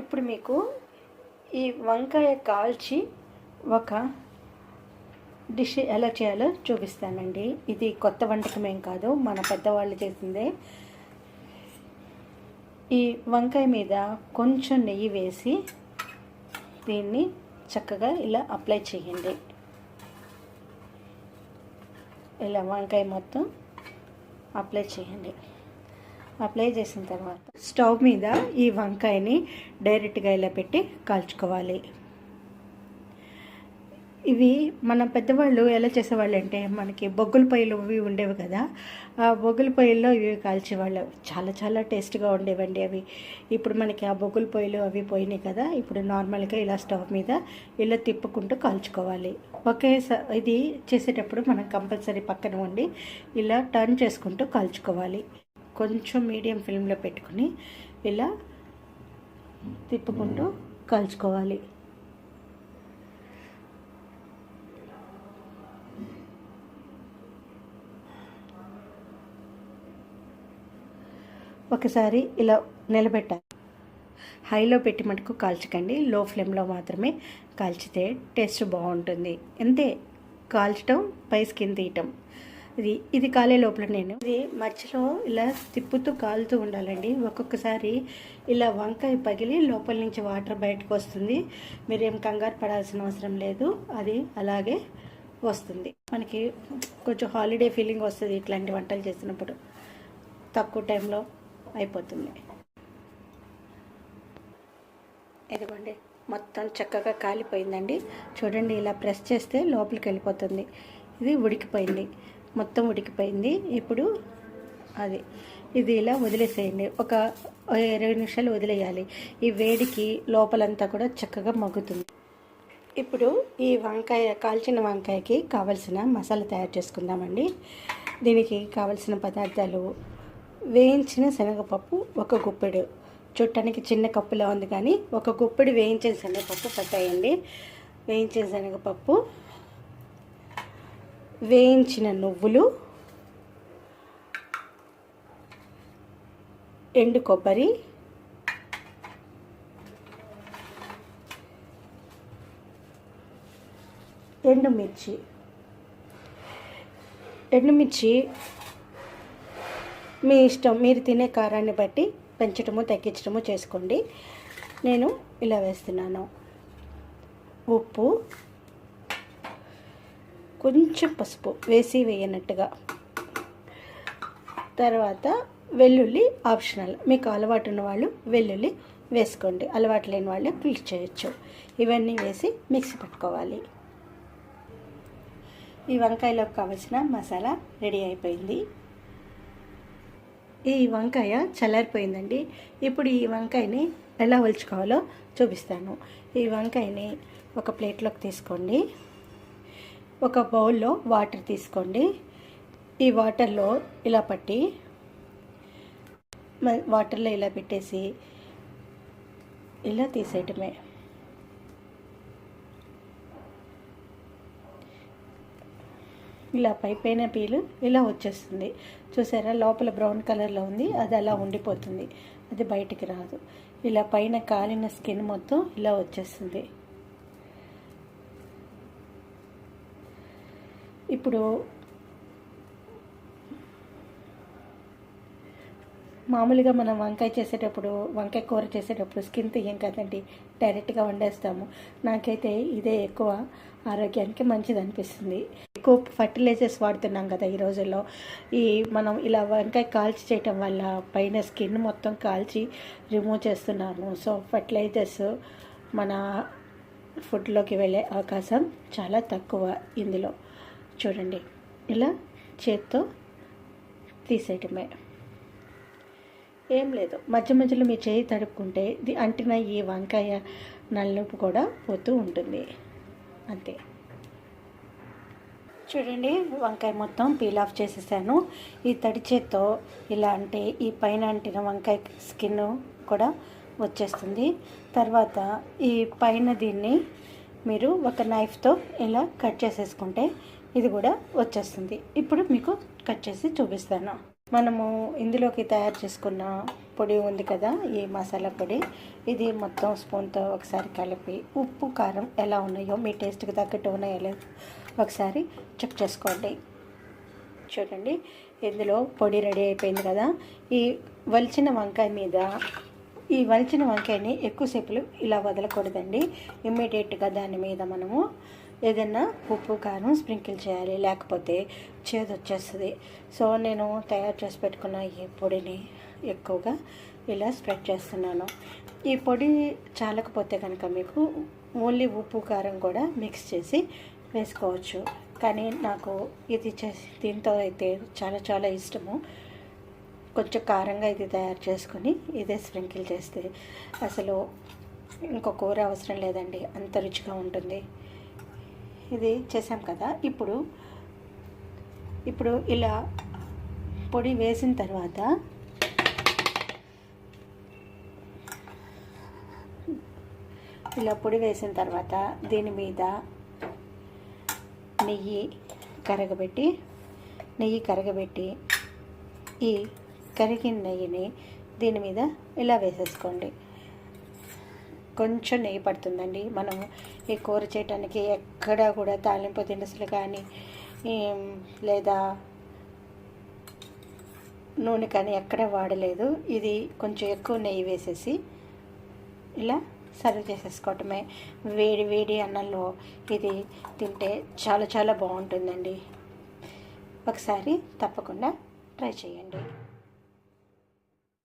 ఇప్పుడు మీకు ఈ వంకాయ కాల్చి ఒక డిష్ ఎలా చేయాలో చూపిస్తానండి. ఇది కొత్త వంటకం ఏం కాదు మన పెద్దవాళ్ళు చేసిందే. ఈ వంకాయ మీద కొంచెం నెయ్యి వేసి దీన్ని చక్కగా ఇలా అప్లై చేయండి. ఇలా వంకాయ మొత్తం అప్లై చేయండి. అప్లై చేసిన తర్వాత స్టవ్ మీద ఈ వంకాయని డైరెక్ట్గా ఇలా పెట్టి కాల్చుకోవాలి. ఇవి మన పెద్దవాళ్ళు ఎలా చేసేవాళ్ళు అంటే మనకి బొగ్గుల పొయ్యిలు ఇవి ఉండేవి కదా ఆ బొగ్గుల పొయ్యిల్లో ఇవి కాల్చేవాళ్ళు. చాలా చాలా టేస్ట్గా ఉండేవండి అవి. ఇప్పుడు మనకి ఆ బొగ్గుల పొయ్యిలు అవి పోయినాయి కదా ఇప్పుడు నార్మల్గా ఇలా స్టవ్ మీద ఇలా తిప్పుకుంటూ కాల్చుకోవాలి. ఒకే ఇది చేసేటప్పుడు మనం కంపల్సరీ పక్కన ఉండి ఇలా టర్న్ చేసుకుంటూ కాల్చుకోవాలి. కొంచెం మీడియం ఫ్లేమ్లో పెట్టుకుని ఇలా తిప్పుకుంటూ కాల్చుకోవాలి. ఒకసారి ఇలా నిలబెట్టాలి. హైలో పెట్టి మటుకు కాల్చకండి. లో ఫ్లేమ్లో మాత్రమే కాల్చితే టేస్ట్ బాగుంటుంది. అంతే కాల్చడం పై స్కిన్ తీయటం. ఇది ఇది కాలే లోపల నేను. ఇది మధ్యలో ఇలా తిప్పుతూ కాలుతూ ఉండాలండి. ఒక్కొక్కసారి ఇలా వంకాయ పగిలి లోపల నుంచి వాటర్ బయటకు వస్తుంది. మీరేం కంగారు పడాల్సిన అవసరం లేదు. అది అలాగే వస్తుంది. మనకి కొంచెం హాలిడే ఫీలింగ్ వస్తుంది ఇట్లాంటి వంటలు చేసినప్పుడు తక్కువ టైంలో అయిపోతుంది. ఇదిగోండి మొత్తం చక్కగా కాలిపోయిందండి. చూడండి ఇలా ప్రెస్ చేస్తే లోపలికి వెళ్ళిపోతుంది. ఇది ఉడికిపోయింది. మొత్తం ఉడికిపోయింది. ఇప్పుడు అది ఇది ఇలా వదిలేసేయండి. ఒక ఇరవై నిమిషాలు వదిలేయాలి. ఈ వేడికి లోపలంతా కూడా చక్కగా మగ్గుతుంది. ఇప్పుడు ఈ వంకాయ కాల్చిన వంకాయకి కావలసిన మసాలా తయారు చేసుకుందామండి. దీనికి కావలసిన పదార్థాలు వేయించిన శనగపప్పు ఒక గుప్పెడు. చూడటానికి చిన్న కప్పులో ఉంది కానీ ఒక గుప్పెడు వేయించిన శనగపప్పు పట్టాయండి. వేయించిన శనగపప్పు వేయించిన నువ్వులు ఎండు కొబ్బరి ఎండుమిర్చి ఎండుమిర్చి మీ ఇష్టం మీరు తినే కారాన్ని బట్టి పెంచడము తగ్గించడము చేసుకోండి. నేను ఇలా వేస్తున్నాను. ఉప్పు కొంచెం పసుపు వేసి వేయనట్టుగా. తర్వాత వెల్లుల్లి ఆప్షనల్. మీకు అలవాటు ఉన్న వాళ్ళు వెల్లుల్లి వేసుకోండి. అలవాటు లేని వాళ్ళు క్లిక్ చేయొచ్చు. ఇవన్నీ వేసి మిక్సీ పెట్టుకోవాలి. ఈ వంకాయలోకి కావలసిన మసాలా రెడీ అయిపోయింది. ఈ వంకాయ చల్లారిపోయిందండి. ఇప్పుడు ఈ వంకాయని ఎలా ఒలుచుకోవాలో చూపిస్తాను. ఈ వంకాయని ఒక ప్లేట్లోకి తీసుకోండి. ఒక బౌల్లో వాటర్ తీసుకోండి. ఈ వాటర్లో ఇలా పట్టి వాటర్లో ఇలా పెట్టేసి ఇలా తీసేయటమే. ఇలా పై పైన పీలు ఇలా వచ్చేస్తుంది. చూసారా? లోపల బ్రౌన్ కలర్లో ఉంది. అది అలా ఉండిపోతుంది. అది బయటికి రాదు. ఇలా పైన కాలిన స్కిన్ మొత్తం ఇలా వచ్చేస్తుంది. ఇప్పుడు మామూలుగా మనం వంకాయ చేసేటప్పుడు వంకాయ కూర చేసేటప్పుడు స్కిన్ తీయం కదండి డైరెక్ట్గా వండేస్తాము. నాకైతే ఇదే ఎక్కువ ఆరోగ్యానికి మంచిది అనిపిస్తుంది. ఎక్కువ ఫర్టిలైజర్స్ వాడుతున్నాం కదా ఈ రోజుల్లో. ఈ మనం ఇలా వంకాయ కాల్చి చేయటం వల్ల పైన స్కిన్ మొత్తం కాల్చి రిమూవ్ చేస్తున్నాము. సో ఫర్టిలైజర్స్ మన ఫుడ్లోకి వెళ్ళే అవకాశం చాలా తక్కువ ఇందులో. చూడండి. ఇలా చేత్తో తీసేయటమే. ఏం లేదు. మధ్య మధ్యలో మీ చేయి తడుపుకుంటే ఇది అంటిన ఈ వంకాయ నల్లుపు కూడా పోతూ ఉంటుంది. అంతే. చూడండి వంకాయ మొత్తం పీల్ ఆఫ్ చేసేసాను. ఈ తడి చేత్తో ఇలా అంటే ఈ పైన అంటిన వంకాయ స్కిన్ కూడా వచ్చేస్తుంది. తర్వాత ఈ పైన దీన్ని మీరు ఒక నైఫ్తో ఇలా కట్ చేసేసుకుంటే ఇది కూడా వచ్చేస్తుంది. ఇప్పుడు మీకు కట్ చేసి చూపిస్తాను. మనము ఇందులోకి తయారు చేసుకున్న పొడి ఉంది కదా ఈ మసాలా పొడి. ఇది మొత్తం స్పూన్తో ఒకసారి కలిపి ఉప్పు కారం ఎలా ఉన్నాయో మీ టేస్ట్కి తగ్గట్టు ఉన్నాయో లేదు ఒకసారి చెక్ చేసుకోండి. చూడండి ఇందులో పొడి రెడీ అయిపోయింది కదా. ఈ వలిచిన వంకాయ మీద ఈ వలిచిన వంకాయని ఎక్కువసేపులు ఇలా వదలకూడదండి. ఇమ్మీడియట్గా దాని మీద మనము ఏదైనా ఉప్పు కారం స్ప్రింకిల్ చేయాలి. లేకపోతే చేదు వచ్చేస్తుంది సో నేను తయారు చేసి పెట్టుకున్న ఈ పొడిని ఎక్కువగా ఇలా స్ప్రెడ్ చేస్తున్నాను. ఈ పొడి చాలకపోతే కనుక మీకు ఓన్లీ ఉప్పు కారం కూడా మిక్స్ చేసి వేసుకోవచ్చు. కానీ నాకు ఇది చేసి దీంతో అయితే చాలా చాలా ఇష్టము. కొంచెం కారంగా ఇది తయారు చేసుకొని ఇదే స్ప్రింకిల్ చేస్తే అసలు ఇంకో కూర అవసరం లేదండి. అంత రుచిగా ఉంటుంది. ఇది చేసాం కదా. ఇప్పుడు ఇప్పుడు ఇలా పొడి వేసిన తర్వాత ఇలా పొడి వేసిన తర్వాత దీని మీద నెయ్యి కరగబెట్టి నెయ్యి కరగబెట్టి ఈ కరిగిన నెయ్యిని దీని మీద ఇలా వేసేసుకోండి. కొంచెం నెయ్యి పడుతుందండి. మనం ఈ కూర చేయడానికి ఎక్కడా కూడా తాలింపు దినుసులు కానీ లేదా నూనె కానీ ఎక్కడ వాడలేదు. ఇది కొంచెం ఎక్కువ నెయ్యి వేసేసి ఇలా సర్వ్ చేసేసుకోవటమే. వేడి వేడి అన్నంలో ఇది తింటే చాలా చాలా బాగుంటుందండి. ఒకసారి తప్పకుండా ట్రై చేయండి.